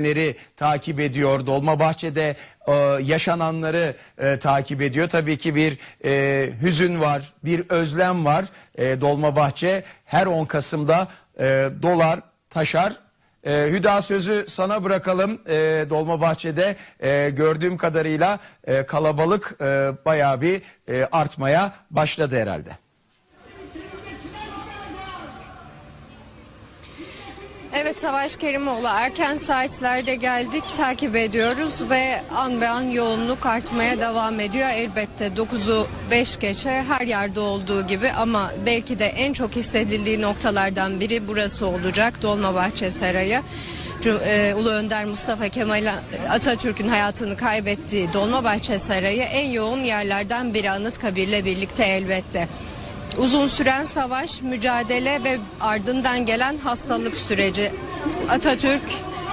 leri takip ediyor. Dolmabahçe'de e, yaşananları e, takip ediyor. Tabii ki bir e, hüzün var, bir özlem var. E, Dolmabahçe her 10 Kasım'da e, dolar, taşar. E, Hüda sözü sana bırakalım. E, Dolmabahçe'de e, gördüğüm kadarıyla e, kalabalık e, bayağı bir e, artmaya başladı herhalde. Evet Savaş Kerimoğlu erken saatlerde geldik takip ediyoruz ve an be an yoğunluk artmaya devam ediyor. Elbette 9'u 5 geçe her yerde olduğu gibi ama belki de en çok hissedildiği noktalardan biri burası olacak Dolmabahçe Sarayı. E, Ulu Önder Mustafa Kemal Atatürk'ün hayatını kaybettiği Dolmabahçe Sarayı en yoğun yerlerden biri Anıtkabir'le birlikte elbette. Uzun süren savaş, mücadele ve ardından gelen hastalık süreci. Atatürk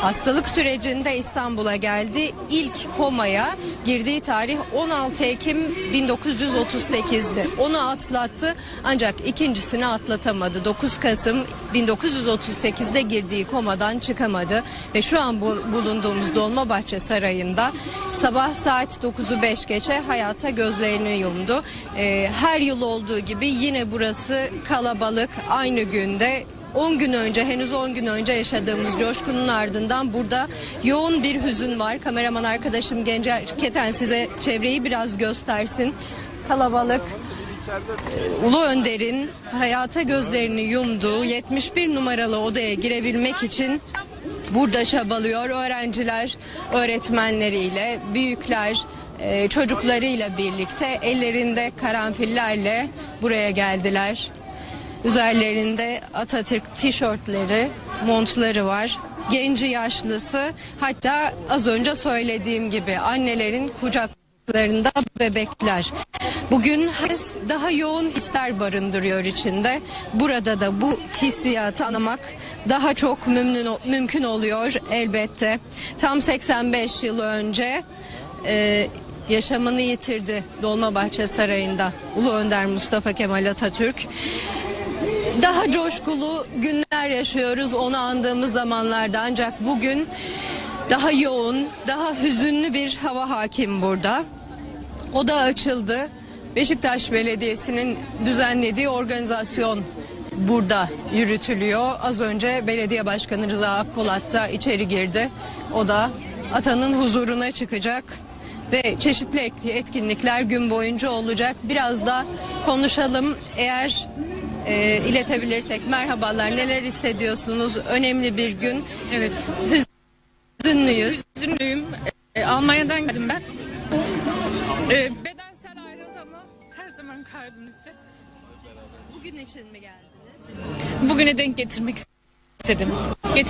hastalık sürecinde İstanbul'a geldi. İlk komaya girdiği tarih 16 Ekim 1938'di. Onu atlattı ancak ikincisini atlatamadı. 9 Kasım 1938'de girdiği komadan çıkamadı ve şu an bu- bulunduğumuz Dolmabahçe Sarayı'nda sabah saat 9'u 5 geçe hayata gözlerini yumdu. Ee, her yıl olduğu gibi yine burası kalabalık aynı günde 10 gün önce henüz 10 gün önce yaşadığımız coşkunun ardından burada yoğun bir hüzün var. Kameraman arkadaşım Gencer Keten size çevreyi biraz göstersin. Kalabalık e, Ulu Önder'in hayata gözlerini yumduğu 71 numaralı odaya girebilmek için burada çabalıyor. Öğrenciler öğretmenleriyle, büyükler e, çocuklarıyla birlikte ellerinde karanfillerle buraya geldiler. Üzerlerinde Atatürk tişörtleri, montları var. Genci yaşlısı hatta az önce söylediğim gibi annelerin kucaklarında bebekler. Bugün herkes daha yoğun hisler barındırıyor içinde. Burada da bu hissiyatı anlamak daha çok mümkün, mümkün oluyor elbette. Tam 85 yıl önce e, yaşamını yitirdi Dolmabahçe Sarayı'nda Ulu Önder Mustafa Kemal Atatürk. Daha coşkulu günler yaşıyoruz onu andığımız zamanlarda ancak bugün daha yoğun, daha hüzünlü bir hava hakim burada. O da açıldı. Beşiktaş Belediyesi'nin düzenlediği organizasyon burada yürütülüyor. Az önce belediye başkanı Rıza Akpolat da içeri girdi. O da atanın huzuruna çıkacak ve çeşitli et- etkinlikler gün boyunca olacak. Biraz da konuşalım eğer e, iletebilirsek. Merhabalar neler hissediyorsunuz? Önemli bir gün. Evet. Hüzünlüyüz. Üzünlüyüm. E, Almanya'dan geldim ben. E, bedensel ayrıldı ama her zaman kalbimizde. Bugün için mi geldiniz? Bugüne denk getirmek istedim. Geç